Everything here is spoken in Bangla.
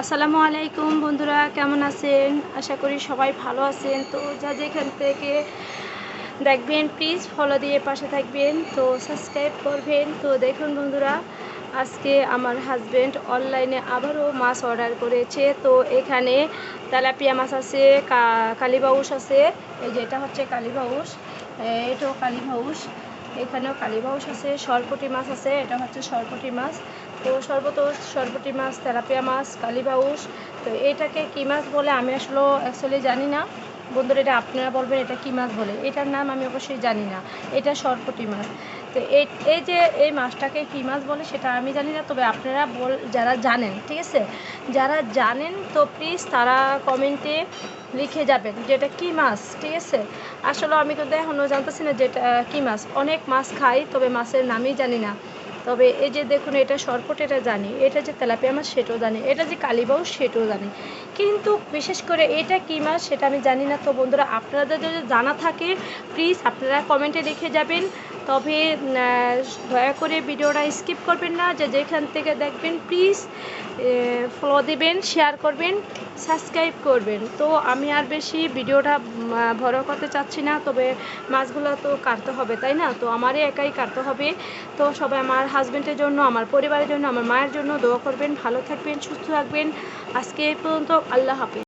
আসসালামু আলাইকুম বন্ধুরা, কেমন আছেন? আশা করি সবাই ভালো আছেন। তো যা যেখান থেকে দেখবেন প্লিজ ফলো দিয়ে পাশে থাকবেন, তো সাবস্ক্রাইব করবেন। তো দেখুন বন্ধুরা, আজকে আমার হাজব্যান্ড অনলাইনে আবারও মাছ অর্ডার করেছে। তো এখানে তেলাপিয়া মাছ আছে কালীবাউস আছে। এই যে এটা হচ্ছে কালীবাউস এটাও কালীবাউস এখানেও কালীবাউস আছে, সরপটি মাছ আছে, এটা হচ্ছে সরপটি মাছ। তো সর্বত সরপটি মাছ, তেলাপিয়া মাছ কালীবাউস তো এটাকে কী মাছ বলে আমি আসলে অ্যাকচুয়ালি জানি না। বন্ধুরা, এটা আপনারা বলবেন এটা কী মাছ বলে। এটার নাম আমি অবশ্যই জানি না। এটা সরপটি মাছ। তো এই যে এই মাছটাকে কী মাছ বলে সেটা আমি জানি না, তবে আপনারা বল, যারা জানেন, ঠিক আছে? যারা জানেন তো প্লিজ তারা কমেন্টে লিখে যাবেন যে এটা কী মাছ, ঠিক আছে? আসলে আমি কিন্তু এখনও জানতেছি না যে এটা কী মাছ। অনেক মাছ খাই, তবে মাছের নামই জানি না। তবে এই যে দেখুন, এটা সরপট এটা জানি, এটা যে তেলাপিয়া মাছ সেটাও জানি, এটা যে কালীবাউ সেটাও জানি। কিন্তু বিশেষ করে এটা কী মাছ সেটা আমি জানি না। তো বন্ধুরা, আপনাদের যদি জানা থাকে প্লিজ আপনারা কমেন্টে লিখে যাবেন। তবে দয়া করে ভিডিওটা স্কিপ করবেন না, যে যেখান থেকে দেখবেন প্লিজ ফলো দেবেন শেয়ার করবেন সাবস্ক্রাইব করবেন। তো আমি আর বেশি ভিডিওটা বড় করতে চাচ্ছি না, তবে মাছগুলো তো কাটতে হবে, তাই না? তো আমারই একাই কাটতে হবে। তো সবাই আমার হাজব্যান্ডের জন্য, আমার পরিবারের জন্য, আমার মায়ের জন্য দোয়া করবেন, ভালো থাকবেন, সুস্থ থাকবেন। আজকে এই পর্যন্ত আল্লাহ হাফিজ।